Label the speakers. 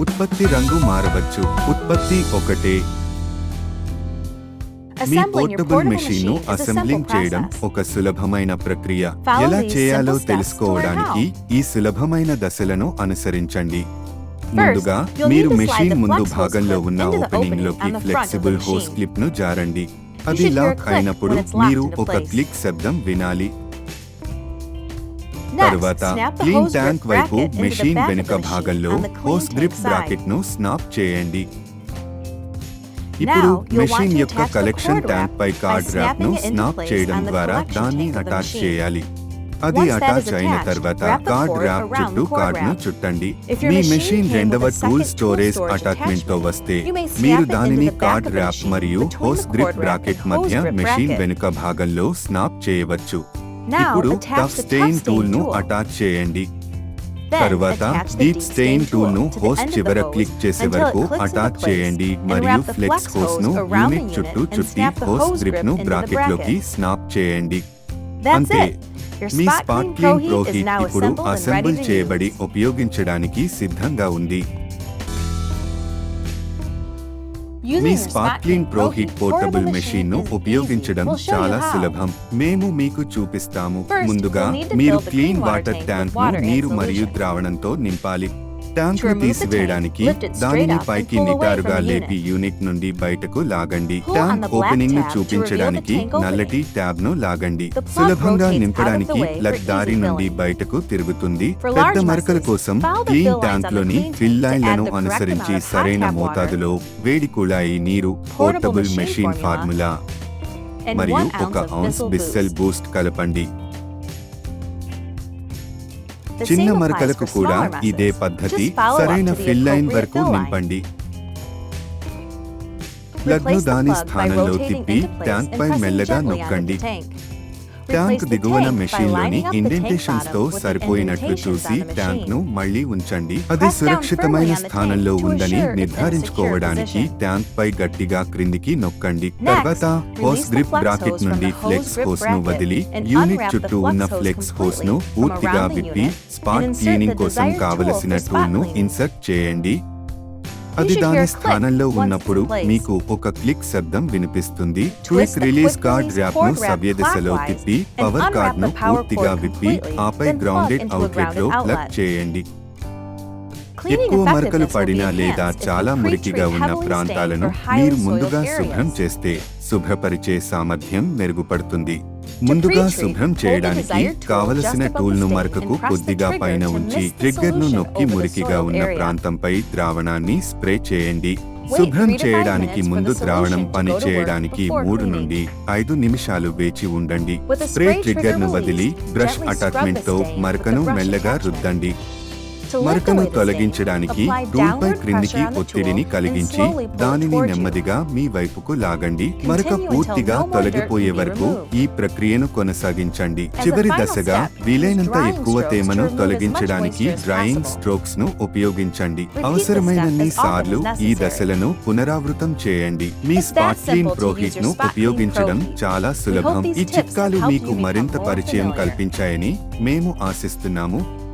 Speaker 1: ఉత్పత్తి రంగు మారవచ్చు. ఉత్పత్తి ఒకటే. మీ పోర్టబుల్
Speaker 2: మెషిన్ను
Speaker 1: అసెంబ్లింగ్ చేయడం ఒక సులభమైన ప్రక్రియ. ఎలా చేయాలో తెలుసుకోవడానికి ఈ సులభమైన దశలను అనుసరించండి. ముందుగా మీరు మెషీన్ ముందు భాగంలో ఉన్న
Speaker 2: ఓపెనింగ్లోకి
Speaker 1: ఫ్లెక్సిబుల్ హోస్ క్లిప్ను జారండి. అది లాక్ అయినప్పుడు మీరు ఒక క్లిక్ శబ్దం వినాలి. తర్వాత క్లీన్ ట్యాంక్ వైపు మెషిన్ వెనుక భాగంలో హోస్ గ్రిప్ బ్రాకెట్ను స్నాప్ చేయండి. ఇప్పుడు మెషిన్ యొక్క కలెక్షన్ ట్యాంక్ పై కార్డ్
Speaker 2: ర్యాప్ను
Speaker 1: స్నాప్ చేయడం ద్వారా దాన్ని అటాచ్ చేయాలి. అది అటాచ్ అయిన తర్వాత కార్డ్ ర్యాప్ చుట్టూ
Speaker 2: కార్డ్ను
Speaker 1: చుట్టండి. మీ మెషిన్ రెండవ టూల్ స్టోరేజ్
Speaker 2: అటాచ్మెంట్తో
Speaker 1: వస్తే మీరు దానిని కార్డ్ ర్యాప్ మరియు హోస్ గ్రిప్ బ్రాకెట్ మధ్య మెషిన్ వెనుక భాగంలో స్నాప్ చేయవచ్చు. ఇప్పుడు టఫ్ స్టెయిన్
Speaker 2: టూల్ను
Speaker 1: అటాచ్ చేయండి. తరువాత డీప్ స్టెయిన్
Speaker 2: టూల్ను హోస్ట్
Speaker 1: చివర క్లిక్ చేసే వరకు అటాచ్ చేయండి. మరియు ఫ్లెక్స్
Speaker 2: హోస్ను
Speaker 1: యూనిట్ చుట్టూ చుట్టి హోస్ట్ గ్రిప్ను
Speaker 2: బ్రాకెట్లోకి
Speaker 1: స్నాప్ చేయండి. అంతే. మీ స్పాట్ క్లీన్ ప్రో ఇప్పుడు అసెంబుల్ చేయబడి ఉపయోగించడానికి సిద్ధంగా ఉంది. మీ
Speaker 2: స్పార్క్లింగ్
Speaker 1: ప్రో హీట్ పోర్టబుల్
Speaker 2: మెషిన్ను
Speaker 1: ఉపయోగించడం చాలా సులభం. మేము మీకు చూపిస్తాము. ముందుగా మీరు క్లీన్ వాటర్
Speaker 2: ట్యాంక్ను
Speaker 1: నీరు మరియు ద్రావణంతో నింపాలి. ట్యాంక్ తీసివేయడానికి దానిని పైకి నిటారుగా లేపి యూనిట్ నుండి బయటకు లాగండి. ట్యాంక్
Speaker 2: ఓపెనింగ్ను
Speaker 1: చూపించడానికి నల్లటి ట్యాబ్ను లాగండి సులభంగా నింపడానికి ప్లగ్ దారి నుండి బయటకు తిరుగుతుంది. పెద్ద మరకల కోసం క్లీన్
Speaker 2: ట్యాంక్లోని
Speaker 1: ఫిల్ లైన్లను అనుసరించి సరైన మోతాదులో వేడి కుళాయి నీరు పోర్టబుల్ మెషిన్ ఫార్ములా మరియు ఒక
Speaker 2: అవున్స్
Speaker 1: బిస్సెల్ బూస్ట్ కలపండి. చిన్న మరకలకు కూడా ఇదే పద్ధతి. సరైన ఫిల్ లైన్ వరకు నింపండి.
Speaker 2: లగ్ను
Speaker 1: దాని స్థానంలో తిప్పి ట్యాంక్ పై మెల్లగా నొక్కండి. ట్యాంక్ దిగువన
Speaker 2: మెషిన్లోని ఇండెంటేషన్స్తో
Speaker 1: సరిపోయినట్లు చూసి ట్యాంక్ను మళ్ళీ ఉంచండి. అది సురక్షితమైన స్థానంలో ఉందని నిర్ధారించుకోవడానికి ట్యాంక్ పై గట్టిగా క్రిందికి నొక్కండి. తర్వాత హోస్ గ్రిప్ బ్రాకెట్ నుండి ఫ్లెక్స్
Speaker 2: హోస్ను
Speaker 1: వదిలి యూనిట్ చుట్టూ ఉన్న ఫ్లెక్స్
Speaker 2: హోస్ను
Speaker 1: పూర్తిగా విప్పి స్పాట్ క్లీనింగ్ కోసం కావలసిన
Speaker 2: టూల్ను
Speaker 1: ఇన్సర్ట్ చేయండి. అది దాని స్థానంలో ఉన్నప్పుడు మీకు ఒక క్లిక్ శబ్దం వినిపిస్తుంది. క్విక్ రిలీజ్ కార్డ్
Speaker 2: ర్యాప్ను
Speaker 1: సవ్య దిశలో తిప్పి పవర్
Speaker 2: కార్డ్ను
Speaker 1: పూర్తిగా విప్పి ఆపై గ్రౌండెడ్
Speaker 2: అవుట్లెట్లో
Speaker 1: ప్లగ్ చేయండి. ఎక్కువ మరకలు పడిన లేదా చాలా మురికిగా ఉన్న ప్రాంతాలను మీరు ముందుగా శుభ్రం చేస్తే శుభ్రపరిచే సామర్థ్యం మెరుగుపడుతుంది. ముందుగా శుభ్రం చేయడానికి కావలసిన
Speaker 2: టూల్ను
Speaker 1: మరకకు కొద్దిగా పైన ఉంచి
Speaker 2: ట్రిగ్గర్ను
Speaker 1: నొక్కి మురికిగా ఉన్న ప్రాంతంపై ద్రావణాన్ని స్ప్రే చేయండి. శుభ్రం చేయడానికి ముందు ద్రావణం పని చేయడానికి మూడు నుండి ఐదు నిమిషాలు వేచి ఉండండి. స్ప్రే ట్రిగ్గర్ను
Speaker 2: బదిలి
Speaker 1: బ్రష్
Speaker 2: అటాచ్మెంట్తో
Speaker 1: మరకను మెల్లగా రుద్దండి. మరకను తొలగించడానికి
Speaker 2: రూపాయి
Speaker 1: క్రిందికి ఒత్తిడిని కలిగించి దానిని నెమ్మదిగా మీ వైపుకు లాగండి. మరక పూర్తిగా తొలగిపోయే వరకు ఈ ప్రక్రియను కొనసాగించండి. చివరి దశగా వీలైనంత ఎక్కువ తేమను తొలగించడానికి డ్రాయింగ్ స్ట్రోక్స్ను ఉపయోగించండి. అవసరమైనన్ని సార్లు ఈ దశలను పునరావృతం చేయండి. మీ
Speaker 2: స్పాట్లీన్ ప్రోహిట్ను
Speaker 1: ఉపయోగించడం చాలా సులభం. ఈ చిట్కాలు మీకు మరింత పరిచయం కల్పించాయని మేము ఆశిస్తున్నాము.